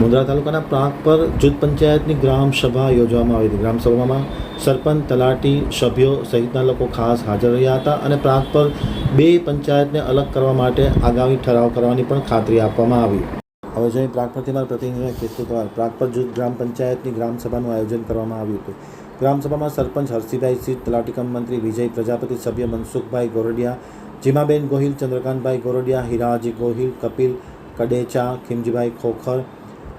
મુંદ્રા તાલુકાના પ્રાંત પર જૂથ પંચાયતની ગ્રામ સભા યોજવામાં આવી હતી. ગ્રામ સભામાં સરપંચ, તલાટી, સભ્યો સહિતના લોકો ખાસ હાજર રહ્યા હતા અને પ્રાંત પર બે પંચાયતને અલગ કરવા માટે આગામી ઠરાવ કરવાની પણ ખાતરી આપવામાં આવી. હવે જોઈએ પ્રાગ પરથી મારા પ્રતિનિધિને કેતુકવાર પ્રાગ પર જૂથ ગ્રામ પંચાયતની ગ્રામ સભાનું આયોજન કરવામાં આવ્યું હતું. ગ્રામસભામાં સરપંચ હરસિભાઈ સિંહ તલાટી કમ મંત્રી વિજય પ્રજાપતિ, સભ્ય મનસુખભાઈ ગોરડિયા, જીમાબેન ગોહિલ, ચંદ્રકાંતભાઈ ગોરડિયા, હિરાજી ગોહિલ, કપિલ કડેચા, ખીમજીભાઈ ખોખર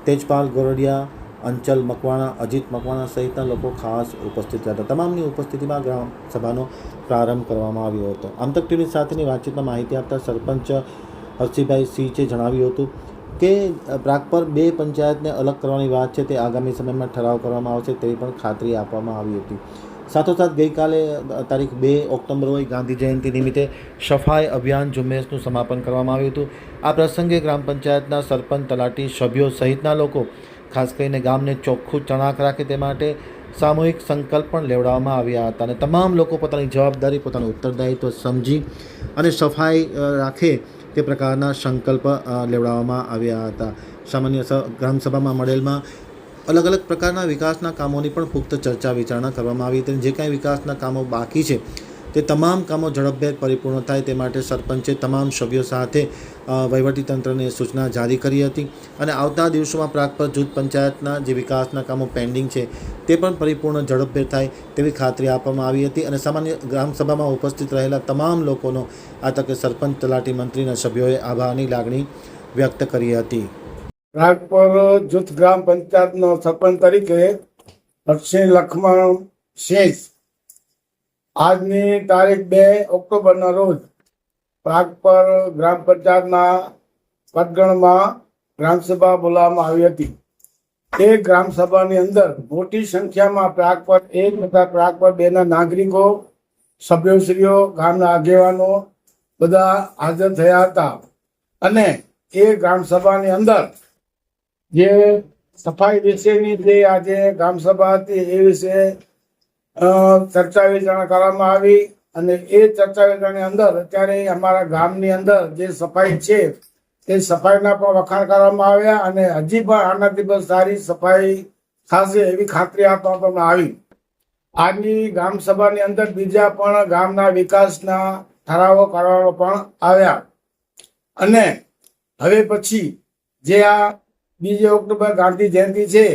તેજપાલ ગોરડિયા, અંચલ મકવાણા, અજીત મકવાણા સહિતના લોકો ખાસ ઉપસ્થિત રહ્યા હતા. તમામની ઉપસ્થિતિમાં ગ્રામ સભાનો પ્રારંભ કરવામાં આવ્યો હતો. આમતક ટીવી સાથેની વાતચીતમાં માહિતી આપતા સરપંચ હર્ષિભાઈ સિંહે જણાવ્યું હતું કે પ્રાગ પર બે પંચાયતને અલગ કરવાની વાત છે, તે આગામી સમયમાં ઠરાવ કરવામાં આવશે તેવી પણ ખાતરી આપવામાં આવી હતી. સાથોસાથ ગઈકાલે તારીખ બે ઓક્ટોબર હોય ગાંધી જયંતિ નિમિત્તે સફાઈ અભિયાન ઝુંબેશનું સમાપન કરવામાં આવ્યું હતું. આ પ્રસંગે ગ્રામ પંચાયતના સરપંચ, તલાટી સભ્યો સહિતના લોકો, ખાસ કરીને ગામને ચોખ્ખું ચણાક રાખે તે માટે સામૂહિક સંકલ્પ પણ લેવડાવવામાં આવ્યા હતા અને તમામ લોકો પોતાની જવાબદારી, પોતાનું ઉત્તરદાયિત્વ સમજી અને સફાઈ રાખે તે પ્રકારના સંકલ્પ લેવડાવવામાં આવ્યા હતા. સામાન્ય ગ્રામસભામાં મળેલમાં અલગ અલગ પ્રકારના વિકાસના કામોની પણ પુખ્ત ચર્ચા વિચારણા કરવામાં આવી હતી જે કાંઈ વિકાસના કામો બાકી છે, તે તમામ કામો ઝડપભેર પરિપૂર્ણ થાય તે માટે સરપંચે તમામ સભ્યો સાથે વહીવટીતંત્રને સૂચના જારી કરી હતી અને આવતા દિવસોમાં પ્રાગપર જૂથ પંચાયતના જે વિકાસના કામો પેન્ડિંગ છે, તે પણ પરિપૂર્ણ ઝડપભેર થાય તેવી ખાતરી આપવામાં આવી હતી અને સામાન્ય ગ્રામસભામાં ઉપસ્થિત રહેલા તમામ લોકોનો આ તકે સરપંચ, તલાટી મંત્રીના સભ્યોએ આભારની લાગણી વ્યક્ત કરી હતી. રાજપર જૂથ ગ્રામ પંચાયતનો સરપંચ તરીકે લક્ષ્મી લખમણ શેષ આજની તારીખ બે ઓક્ટોબરના રોજ પ્રાગપર ગ્રામ પંચાયતના પદગણમાં ગ્રામસભા બોલાવવામાં આવી હતી. તે ગ્રામસભાની અંદર મોટી સંખ્યામાં પ્રાગપર એક તથા પ્રાગપર બેના નાગરિકો, સભ્યશ્રીઓ, ગામના આગેવાનો બધા હાજર થયા હતા. અને એ ગ્રામસભાની અંદર જે સફાઈ વિશેની જે આજે ગ્રામસભા હતી એ વિશે ચર્ચા વિચારણા કરવામાં આવી અને એ ચર્ચા વિચારણાની અંદર અત્યારે અમારા ગામની અંદર જે સફાઈ છે તે સફાઈના પણ વખાણ કરવામાં આવ્યા અને હજી પણ આનાથી પણ સારી સફાઈ થશે એવી ખાતરી આપવામાં આવી. આજની ગ્રામ સભાની અંદર બીજા પણ ગામના વિકાસના ઠરાવો કરવામાં પણ આવ્યા. અને હવે પછી જે આ બીજી ઓક્ટોબર ગાંધી જયંતિ છે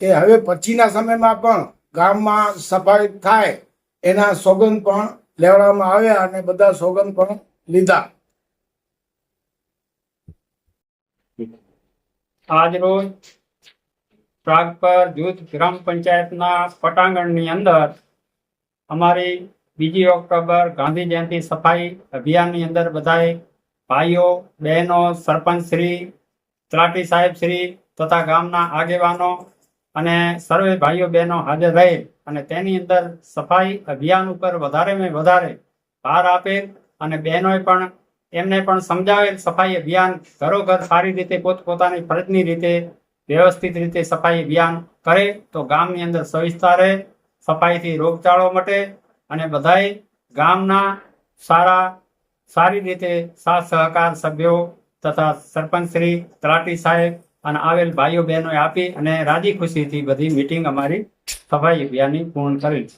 કે હવે પછીના સમયમાં પણ ગામમાં સફાઈ થાય એના સોગંદ પણ લેવડાવવામાં આવ્યા અને બધા સોગંદ પણ લીધા. આજ રોજ પ્રાગપર જૂથ ગ્રામ પંચાયતના પટાંગણની અંદર અમારી બીજી ઓક્ટોબર ગાંધી જયંતિ સફાઈ અભિયાનની અંદર બધાએ ભાઈઓ, બહેનો, સરપંચ શ્રી તલાટી સાહેબ શ્રી તથા ગામના આગેવાનો અને સર્વે ભાઈઓ બહેનો હાજર રહે અને તેની અંદર સફાઈ અભિયાન ઉપર વધારે મેં વધારે ભાર આપે અને બહેનોએ પણ એમને પણ સમજાવેલ સફાઈ અભિયાન ઘરોઘર સારી રીતે પોતપોતાની ફરજની રીતે વ્યવસ્થિત રીતે સફાઈ અભિયાન કરે તો ગામની અંદર સવિસ્તા રહે, સફાઈથી રોગચાળો મટે અને બધાય ગામના સારા સારી રીતે સાથ સહકાર સભ્યો તથા સરપંચ શ્રી તલાટી સાહેબ અને આવેલ ભાઈઓ બહેનોએ આપી અને રાજી ખુશીથી બધી મીટિંગ અમારી સફાઈ અભિયાનની પૂર્ણ કરી છે.